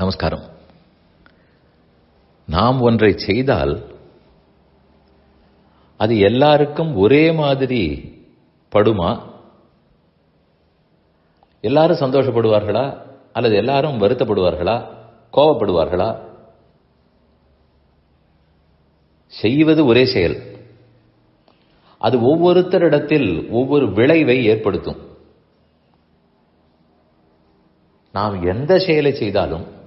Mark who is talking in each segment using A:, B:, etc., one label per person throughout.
A: நமஸ்காரம். நாம் ஒன்றை செய்தால் அது எல்லாருக்கும் ஒரே மாதிரி படுமா? எல்லாரும் சந்தோஷப்படுவார்களா? அல்லது எல்லாரும் வருத்தப்படுவார்களா? கோபப்படுவார்களா? செய்வது ஒரே செயல். அது ஒவ்வொருத்தரிடத்தில் ஒவ்வொரு விளைவை ஏற்படுத்தும். நாம் எந்த செயலை செய்தாலும்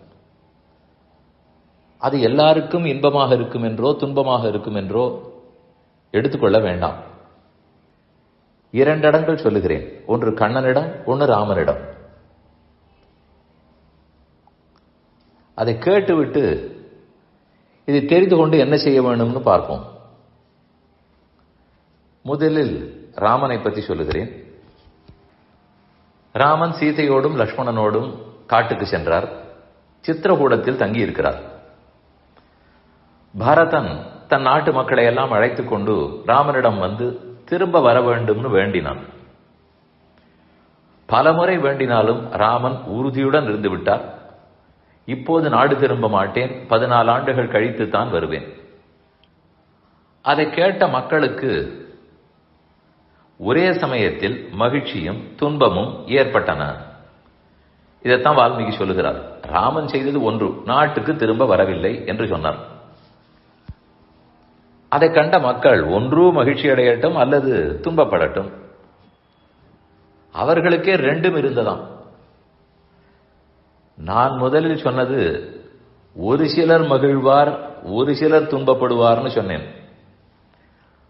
A: அது எல்லாருக்கும் இன்பமாக இருக்கும் என்றோ துன்பமாக இருக்கும் என்றோ எடுத்துக்கொள்ள வேண்டாம். இரண்டு இடங்கள் சொல்லுகிறேன். ஒன்று கண்ணனிடம் ஒன்று ராமனிடம். அதை கேட்டுவிட்டு இதை தெரிந்து கொண்டு என்ன செய்ய வேண்டும்னு பார்ப்போம். முதலில் ராமனை பற்றி சொல்லுகிறேன். ராமன் சீதையோடும் லக்ஷ்மணனோடும் காட்டுக்கு சென்றார். சித்திரகூடத்தில் தங்கி இருக்கிறார் பரதன் தன் நாட்டு மக்களை எல்லாம் அழைத்துக் கொண்டு ராமனிடம் வந்து திரும்ப வர வேண்டும்னு வேண்டினான். பலமுறை வேண்டினாலும் ராமன் உறுதியுடன் இருந்து விட்டார். இப்போது நாடு திரும்ப மாட்டேன். பதினாலு ஆண்டுகள் கழித்து தான் வருவேன். அதை கேட்ட மக்களுக்கு ஒரே சமயத்தில் மகிழ்ச்சியும் துன்பமும் ஏற்பட்டன. இதைத்தான் வால்மீகி சொல்லுகிறார். ராமன் செய்தது ஒன்று. நாட்டுக்கு திரும்ப வரவில்லை என்று சொன்னார். அதை கண்ட மக்கள் ஒன்று மகிழ்ச்சி அடையட்டும் அல்லது துன்பப்படட்டும். அவர்களுக்கே ரெண்டும் இருந்ததாம். நான் முதலில் சொன்னது ஒரு சிலர் மகிழ்வார் ஒரு சிலர் துன்பப்படுவார்னு சொன்னேன்.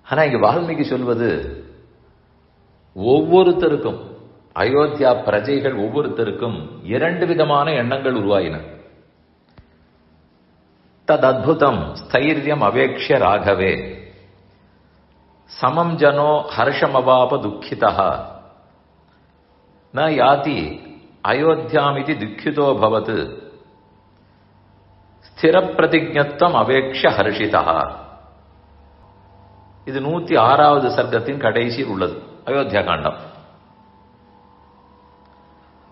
A: ஆனா இங்க வால்மீகி சொல்வது ஒவ்வொருத்தருக்கும் அயோத்தியா பிரஜைகள் ஒவ்வொருத்தருக்கும் இரண்டு விதமான எண்ணங்கள் உருவாயின. தத் ஸ்தைரியம் அவேக்ஷ ராகவே சமம் ஜனோ ஹர்ஷமவாப துக்கிதா ந யாதி அயோத்தியாமிதி துக்கிதோ பவத் ஸ்திர அவேக்ஷ ஹர்ஷிதா இது நூத்தி ஆறாவது சர்க்கத்தின் கடைசியில் உள்ளது அயோத்தியா காண்டம்.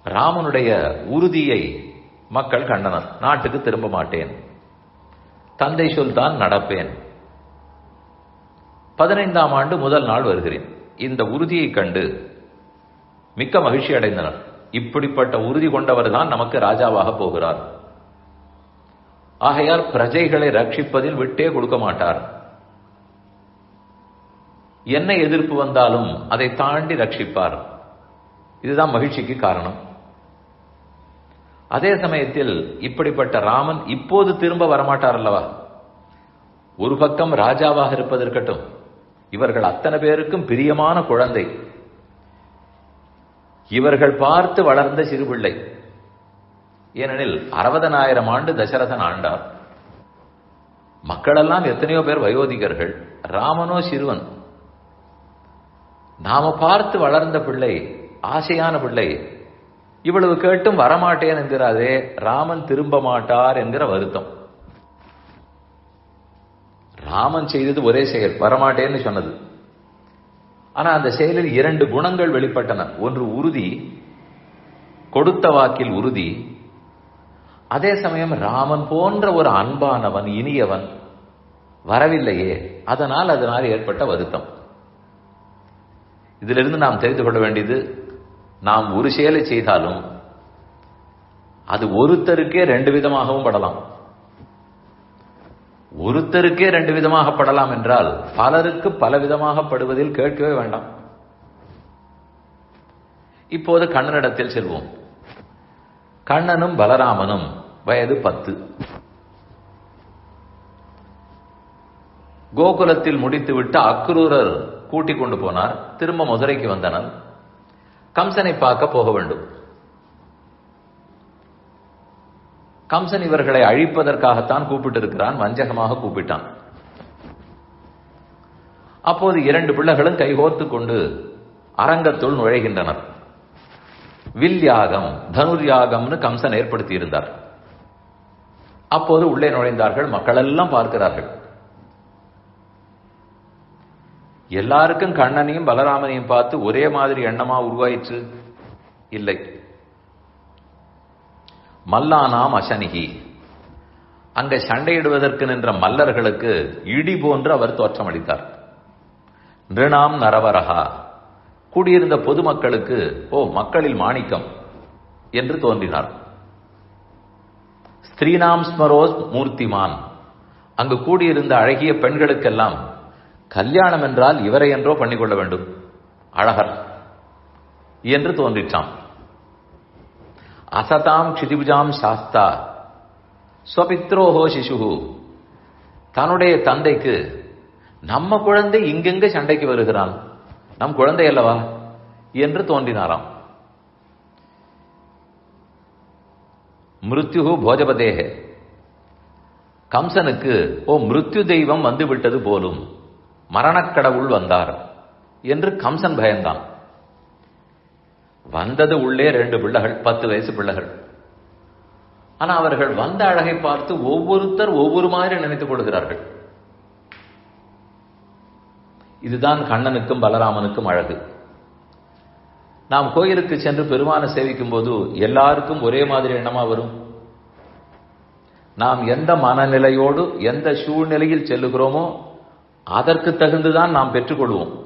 A: ராமனுடைய உறுதியை மக்கள் கண்டனர் நாட்டுக்கு திரும்ப மாட்டேன். தந்தை சொல்தான் நடப்பேன். பதினைந்தாம் ஆண்டு முதல் நாள் வருகிறேன். இந்த உறுதியை கண்டு மிக்க மகிழ்ச்சி அடைந்தனர். இப்படிப்பட்ட உறுதி கொண்டவர் தான் நமக்கு ராஜாவாக போகிறார். ஆகையால் பிரஜைகளை ரட்சிப்பதில் விட்டே கொடுக்க மாட்டார். என்ன எதிர்ப்பு வந்தாலும் அதை தாண்டி ரட்சிப்பார். இதுதான் மகிழ்ச்சிக்கு காரணம். அதே சமயத்தில் இப்படிப்பட்ட ராமன் இப்போது திரும்ப வரமாட்டார் அல்லவா? ஒரு பக்கம் ராஜாவாக இருப்பதற்கட்டும் இவர்கள் அத்தனை பேருக்கும் பிரியமான குழந்தை. இவர்கள் பார்த்து வளர்ந்த சிறுபிள்ளை. ஏனெனில் அறுபதனாயிரம் ஆண்டு தசரதன் ஆண்டார். மக்களெல்லாம் எத்தனையோ பேர் வயோதிகர்கள் ராமனோ சிறுவன். நாம பார்த்து வளர்ந்த பிள்ளை ஆசையான பிள்ளை இவ்வளவு கேட்டும் வரமாட்டேன் என்கிறாரே ராமன் திரும்ப மாட்டார் என்கிற வருத்தம். ராமன் செய்தது ஒரே செயல் வரமாட்டேன்னு சொன்னது. ஆனா அந்த செயலில் இரண்டு குணங்கள் வெளிப்பட்டன. ஒன்று உறுதி கொடுத்த வாக்கில் உறுதி. அதே சமயம் ராமன் போன்ற ஒரு அன்பானவன் இனியவன் வரவில்லையே. அதனால் அதனால் ஏற்பட்ட வருத்தம். இதிலிருந்து நாம் தெரிந்து கொள்ள வேண்டியது நாம் ஒரு செயலை செய்தாலும் அது ஒருத்தருக்கே ரெண்டு விதமாகவும் படலாம். ஒருத்தருக்கே ரெண்டு விதமாக படலாம் என்றால் பலருக்கு பல விதமாக படுவதில் கேட்கவே வேண்டாம். இப்போது கண்ணனிடத்தில் செல்வோம். கண்ணனும் பலராமனும் வயது பத்து. கோகுலத்தில் முடித்துவிட்டு அக்ரூரர் கூட்டிக் கொண்டு போனார். திரும்ப மதுரைக்கு வந்தனர். கம்சனை பார்க்க போக வேண்டும். கம்சன் இவர்களை அழிப்பதற்காகத்தான் கூப்பிட்டு இருக்கிறான் வஞ்சகமாக கூப்பிட்டான். அப்போது இரண்டு பிள்ளைகளும் கைகோர்த்து கொண்டு அரங்கத்துள் நுழைகின்றனர். வில் யாகம் தனுர் யாகம்னு கம்சன் ஏற்படுத்தி இருந்தார் அப்போது உள்ளே நுழைந்தார்கள் மக்கள் எல்லாம் பார்க்கிறார்கள். எல்லாருக்கும் கண்ணனையும் பலராமனையும் பார்த்து ஒரே மாதிரி எண்ணமா உருவாயிற்று? இல்லை. மல்லானாம் அசனிகி. அங்க சண்டையிடுவதற்கு நின்ற மல்லர்களுக்கு இடி போன்று அவர் தோற்றமளித்தார். நிருணாம் நரவரகா கூடியிருந்த பொதுமக்களுக்கு ஓ மக்களில் மாணிக்கம் என்று தோன்றினார். ஸ்திரீனாம் ஸ்மரோஸ் மூர்த்திமான். அங்கு கூடியிருந்த அழகிய பெண்களுக்கெல்லாம் கல்யாணம் என்றால் இவரை என்றோ பண்ணிக்கொள்ள வேண்டும். அழகர். என்று தோன்றிற்றாம் அசதாம் க்ஷிதிபுஜாம் சாஸ்தா. ஸ்வபித்ரோஹோ சிசுகு தன்னுடைய தந்தைக்கு நம்ம குழந்தை இங்கெங்க சண்டைக்கு வருகிறான்? நம் குழந்தை அல்லவா? என்று தோன்றினாராம். மிருத்யுகு போஜபதேக கம்சனுக்கு ஓ மிருத்யு தெய்வம் வந்துவிட்டது போலும். மரணக்கடவுள் வந்தார் என்று கம்சன் பயந்தான். வந்தது உள்ளே ரெண்டு பிள்ளைகள் பத்து வயசு பிள்ளைகள். ஆனா அவர்கள் வந்த அழகை பார்த்து ஒவ்வொருத்தர் ஒவ்வொரு மாதிரி நினைத்துக் கொள்கிறார்கள். இதுதான் கண்ணனுக்கும் பலராமனுக்கும் அழகு. நாம் கோயிலுக்கு சென்று பெருமானை சேவிக்கும் போது எல்லாருக்கும் ஒரே மாதிரி எண்ணமா வரும். நாம் எந்த மனநிலையோடு எந்த சூழ்நிலையில் செல்லுகிறோமோ அதற்கு தகுந்துதான் நாம் பெற்றுக்கொள்வோம்.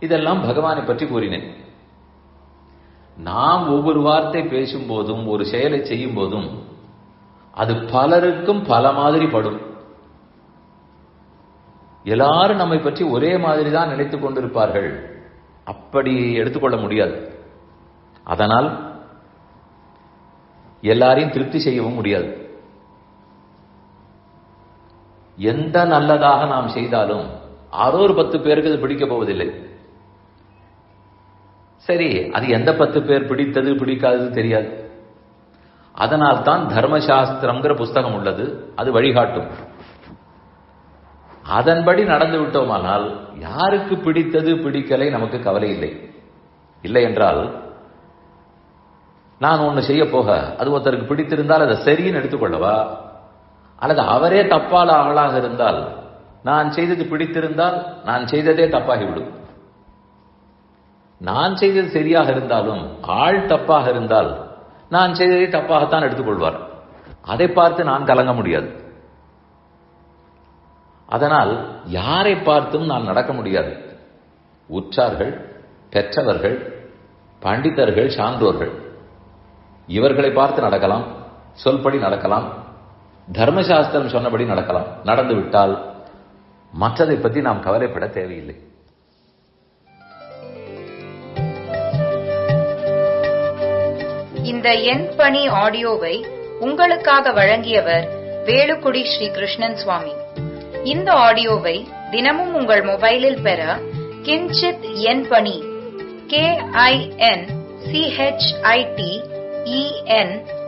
A: இதெல்லாம் பகவானை பற்றி கூறினேன். நாம் ஒவ்வொரு வார்த்தை பேசும் போதும் ஒரு செயலை செய்யும் போதும் அது பலருக்கும் பல மாதிரி படும். எல்லாரும் நம்மை பற்றி ஒரே மாதிரி தான் நினைத்துக் கொண்டிருப்பார்கள். அப்படி எடுத்துக்கொள்ள முடியாது. அதனால் எல்லாரையும் திருப்தி செய்யவும் முடியாது. எந்த நல்லதாக நாம் செய்தாலும் ஆரோ ஒரு பத்து பேருக்கு அது பிடிக்க போவதில்லை. சரி அது எந்த பத்து பேர் பிடித்தது பிடிக்காதது தெரியாது. அதனால் தான் தர்மசாஸ்திரம்ங்கிற புஸ்தகம் உள்ளது அது வழிகாட்டும். அதன்படி நடந்து விட்டோமானால் யாருக்கு பிடித்தது பிடிக்கலை நமக்கு கவலை இல்லை. இல்லை என்றால் நான் ஒன்று செய்ய போக அது ஒருத்தருக்கு பிடித்திருந்தால் அதை சரின்னு எடுத்துக்கொள்ளவா? அல்லது அவரே தப்பால ஆளாக இருந்தால் நான் செய்தது பிடித்திருந்தால் நான் செய்ததே தப்பாகிவிடும். நான் செய்தது சரியாக இருந்தாலும் ஆள் தப்பாக இருந்தால் நான் செய்ததை தப்பாகத்தான் எடுத்துக்கொள்வார். அதை பார்த்து நான் கலங்க முடியாது. அதனால் யாரை பார்த்தும் நான் நடக்க முடியாது. உற்றார்கள் பெற்றவர்கள் பண்டிதர்கள் சான்றோர்கள். இவர்களை பார்த்து நடக்கலாம் சொல்படி நடக்கலாம் தர்மசாஸ்திரம் சொன்னபடி நடக்கலாம். நடந்து விட்டால் மற்றதை பற்றி நாம் கவலைப்பட தேவையில்லை.
B: இந்த எண் பணி ஆடியோவை உங்களுக்காக வழங்கியவர் வேலுக்குடி ஸ்ரீ கிருஷ்ணன் சுவாமி. இந்த ஆடியோவை தினமும் உங்கள் மொபைலில் பெற கிஞ்சித் எண் பணி கே ஐ என் சிஹெச்ஐடி இஎன்